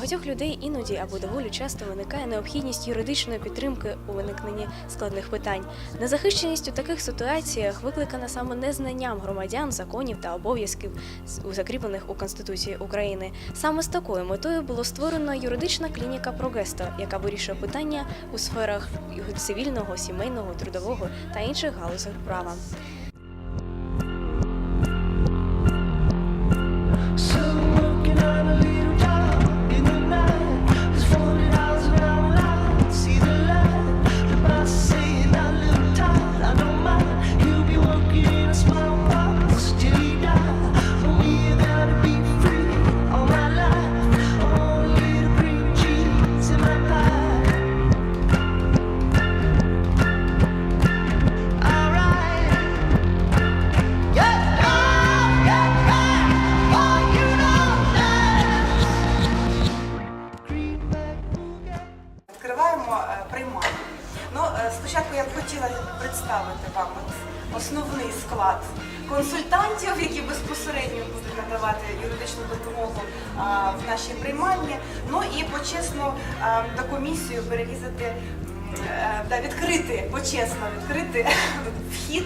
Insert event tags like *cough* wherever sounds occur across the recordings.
багатьох людей іноді або доволі часто виникає необхідність юридичної підтримки у виникненні складних питань. Незахищеність у таких ситуаціях викликана саме незнанням громадян, законів та обов'язків, закріплених у Конституції України. Саме з такою метою було створено юридична клініка Прогесто, яка вирішує питання у сферах цивільного, сімейного, трудового та інших галузях права. Юридичну допомогу в нашій приймальні. Ну і почесно а, до комісію перерізати. е, відкрити, почесно відкрити *laughs* вхід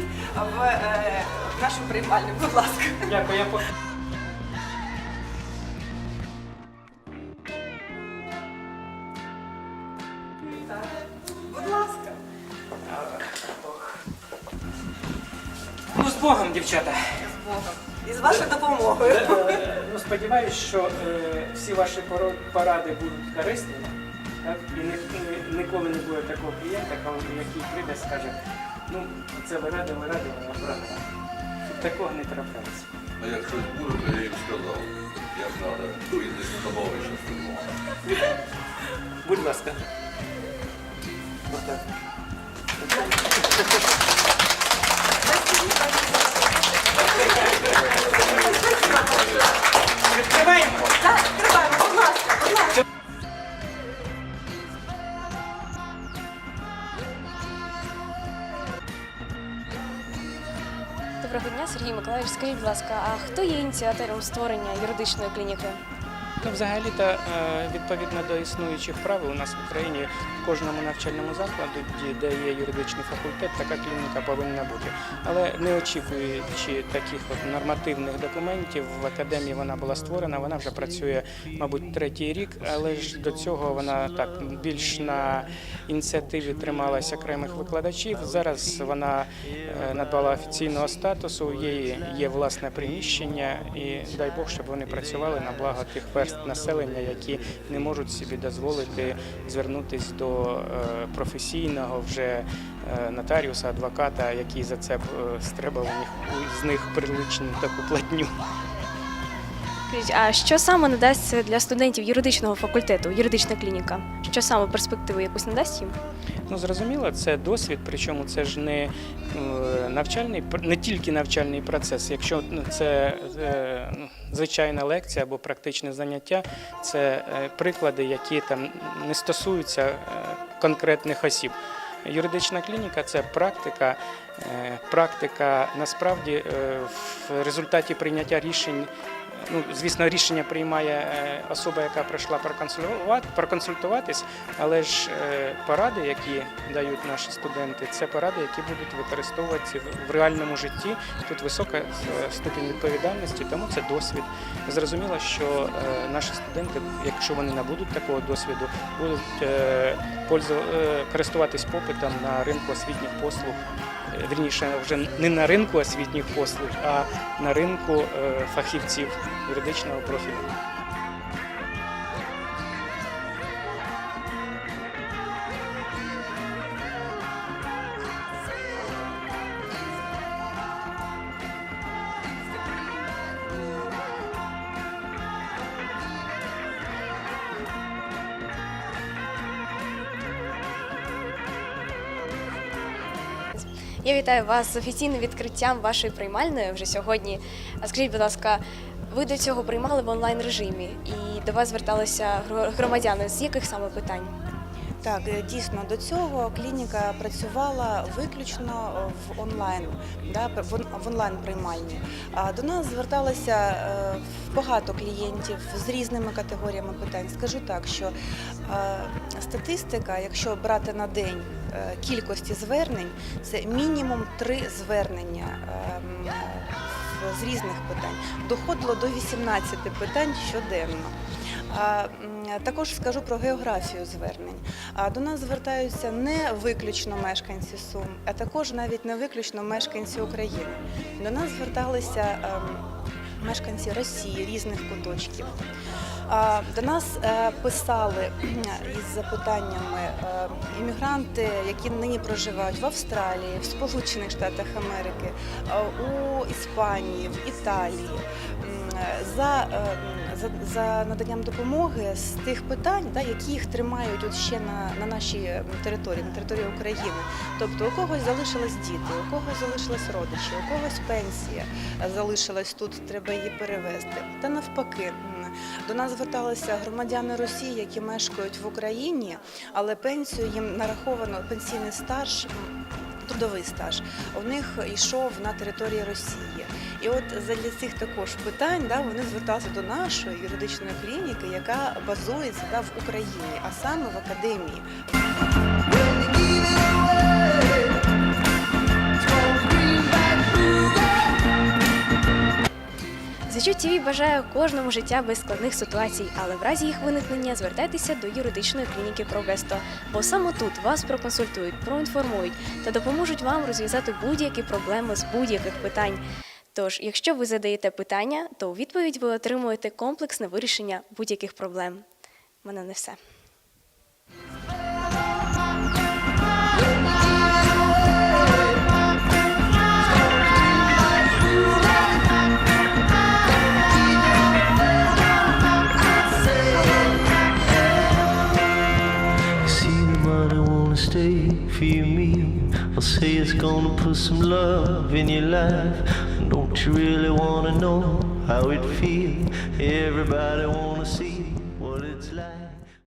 в, е, нашу приймальню. Будь ласка. Дякую. Будь ласка. Ну, з Богом, дівчата. З Богом. І з вашою допомогою. Е, Ну, сподіваюсь, що е, всі ваші поради будуть корисними. Так? І ні, ні- ніколи не буде такого клієнта, коли- який прийде і скаже, ну, це ви ради, ви ради, вона правда. Щоб такого не траплялося. А як щось буде, то я їм сказав, як треба. Вийти з тобою ще Будь ласка. Отак. Доброго дня, Сергій Миколаївич. Скажіть, будь ласка, а хто є ініціатором створення юридичної клініки? Ну, взагалі-то е, відповідно до існуючих правил у нас в Україні в кожному навчальному закладі, де є юридичний факультет, така клініка повинна бути. Але не очікуючи таких от нормативних документів, в академії вона була створена. Вона вже працює, мабуть, третій рік, але ж до цього вона так більш на ініціативі трималась окремих викладачів. Зараз вона е, надбала офіційного статусу. У її є власне приміщення, і дай Бог, щоб вони працювали на благо тих верст населення, які не можуть собі дозволити звернутись до е, професійного вже е, нотаріуса, адвоката, який за це е, стребав з них приличну таку платню. Скажіть, а що саме надасть для студентів юридичного факультету, юридична клініка? Що саме перспективу якусь надасть їм? Ну зрозуміло, це досвід, причому це ж не е, навчальний не тільки навчальний процес. Якщо ну, це е, ну, звичайна лекція або практичне заняття, це е, приклади, які там не стосуються конкретних осіб. Юридична клініка це практика. Практика насправді в результаті прийняття рішень. Ну, звісно, рішення приймає е, особа, яка прийшла проконсультувати, проконсультуватись, але ж е, поради, які дають наші студенти, це поради, які будуть використовуватися в- реальному житті. Тут висока е, ступінь відповідальності, тому це досвід. Зрозуміло, що наші студенти, якщо вони набудуть такого досвіду, будуть користуватись попитом на ринку освітніх послуг. Вірніше, вже не на ринку освітніх послуг, а на ринку е, фахівців юридичного профілю. Я вітаю вас з офіційним відкриттям вашої приймальної вже сьогодні. А скажіть, будь ласка, ви до цього приймали в онлайн режимі і до вас зверталися гро- громадяни з яких саме питань? Так, е, дійсно до цього клініка працювала виключно в онлайн, да, в онлайн приймальні. А до нас зверталося е, багато клієнтів з різними категоріями питань. Скажу так, що е, статистика, якщо брати на день кількості звернень, це мінімум три звернення. ем, з різних питань доходило до 18 питань щоденно. Також скажу про географію звернень. До нас звертаються не виключно мешканці Сум, а також навіть не виключно мешканці України. До нас зверталися ем, мешканці Росії різних куточків. До нас е, писали *clears throat* із запитаннями е, іммігранти, які нині проживають в Австралії, в Сполучених Штатах Америки, е, у Іспанії, в Італії. Е, За, е, за, за наданням допомоги з тих питань, да, які їх тримають от ще на, на нашій території, на території України. Тобто у когось залишились діти, у когось залишились родичі, у когось пенсія е, залишилась тут, треба її перевезти. Та навпаки, до нас зверталися громадяни Росії, які мешкають в Україні, але пенсію їм нараховано пенсійний стаж. Трудовий стаж у них йшов на території Росії, і от задля цих також питань да, вони зверталися до нашої юридичної клініки, яка базується да, в Україні, а саме в академії. Зачут ТВ бажає кожному життя без складних ситуацій, але в разі їх виникнення звертайтеся до юридичної клініки Прогесто, бо саме тут вас проконсультують, проінформують та допоможуть вам розв'язати будь-які проблеми з будь-яких питань. Тож, якщо ви задаєте питання, то у відповідь ви отримуєте комплексне вирішення будь-яких проблем. У мене не все. Stay for. I'll say it's gonna put some love in your life. Don't you really wanna know how it feels? Everybody wanna see.